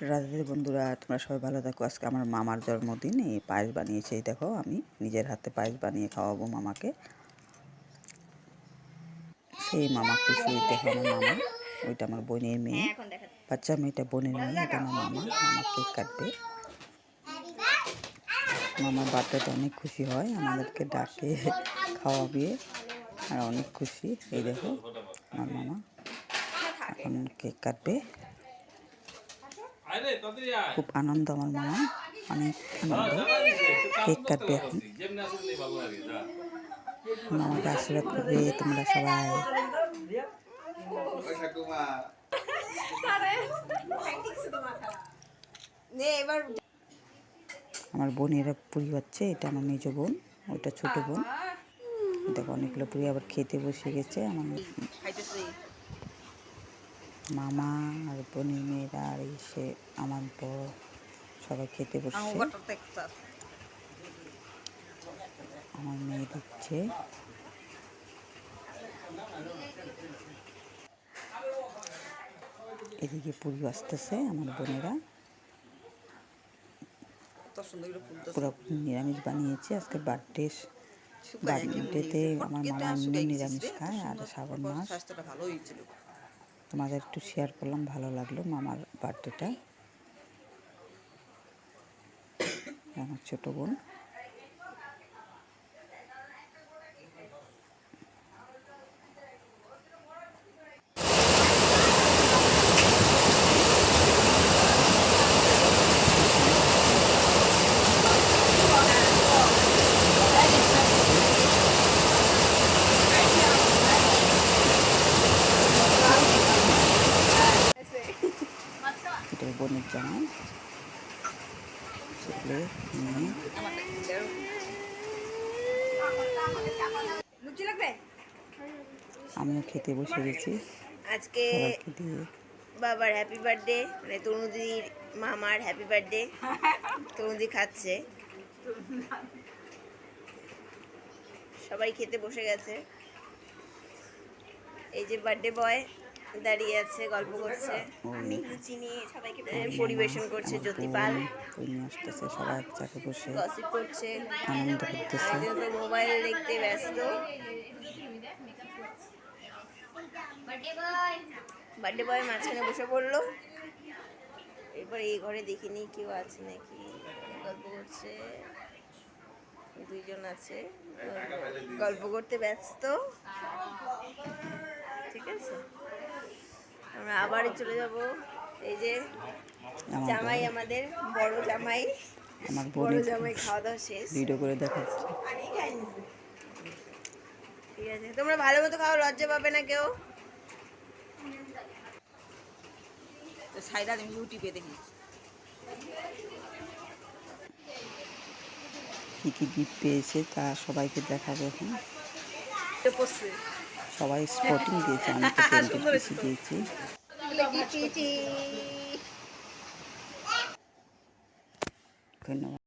রাধে বন্ধুরা তোমরা সবাই ভালো থাকো। আজকে আমার মামার জন্মদিন এই পায়েস বানিয়েছে এই দেখো আমি নিজের হাতে পায়েস বানিয়ে খাওয়াবো মামাকে। সেই মামা খুশি দেখো আমার মামা ওইটা আমার বোনের মেয়ে। বাচ্চা মেয়েটা বোনের মেয়ে এটা আমার মামা মামা কেক কাটবে। মামার বার্থডেতে অনেক খুশি হয় আমাদেরকে ডাকে খাওয়াবে আর অনেক খুশি। এই দেখো আমার মামা এখন কেক কাটবে। খুব আনন্দ আমার মামা অনেক আনন্দ। কেক কাটবে এখন। মামাকে আশীর্বাদ করবে তোমরা সবাই। এবার আমার বোনেরা পুরি হচ্ছে এটা আমার মেজ বোন ওটা ছোট বোন। দেখো অনেকগুলো পুরি আবার খেতে বসে গেছে আমার মামা আর বোনের মেয়েরা আর এসে আমার বড় সবাই খেতে বসছে আমার মেয়ে দিচ্ছে। এদিকে পুরি আসতেছে আমার বোনেরা। পুরো নিরামিষ বানিয়েছে। আজকে বার্থডে বার্থডেতে আমার মামা এমনি নিরামিষ খায় আর শ্রাবণ মাস। ভালো হয়েছিল তোমাদের একটু শেয়ার করলাম ভালো লাগল মামার বার্থডেটা আমার ছোটো বোন এটা বোনের জামাই ছেলে মেয়ে লুচি লাগবে আমিও খেতে বসে গেছি। আজকে বাবার হ্যাপি বার্থডে মানে তরুণদির মামার হ্যাপি বার্থডে তরুণদি খাচ্ছে। সবাই খেতে বসে গেছে। এই যে বার্থডে বয় দাঁড়িয়ে আছে গল্প করছে। আমি লুচি নিয়ে সবাইকে পরিবেশন করছে জ্যোতি পাল। আসতেছে সবাই একসাথে বসে গসিপ করছে। আনন্দ করতেছে। মোবাইল দেখতে ব্যস্ত। বার্থডে বয় মাঝখানে বসে পড়ল। এরপর এই ঘরে দেখিনি কেউ আছে নাকি। গল্প করছে। দুইজন আছে। গল্প- করতে ব্যস্ত। আবার চলে যাব। এই যে জামাই আমাদের বড় জামাই। আমার বড় জামাই খাওয়া দাওয়া শেষ। ভিডিও করে দেখাচ্ছে। ঠিক আছে তোমরা ভালো মতো খাও লজ্জা পাবে না কেউ। সাইডা আমি ইউটিউবে দেখি। কী কী গিফট পেয়েছে তা সবাইকে দেখাবো এখন। সবাই স্পটিং দিয়েছে আমি তো দিয়েছি ধন্যবাদ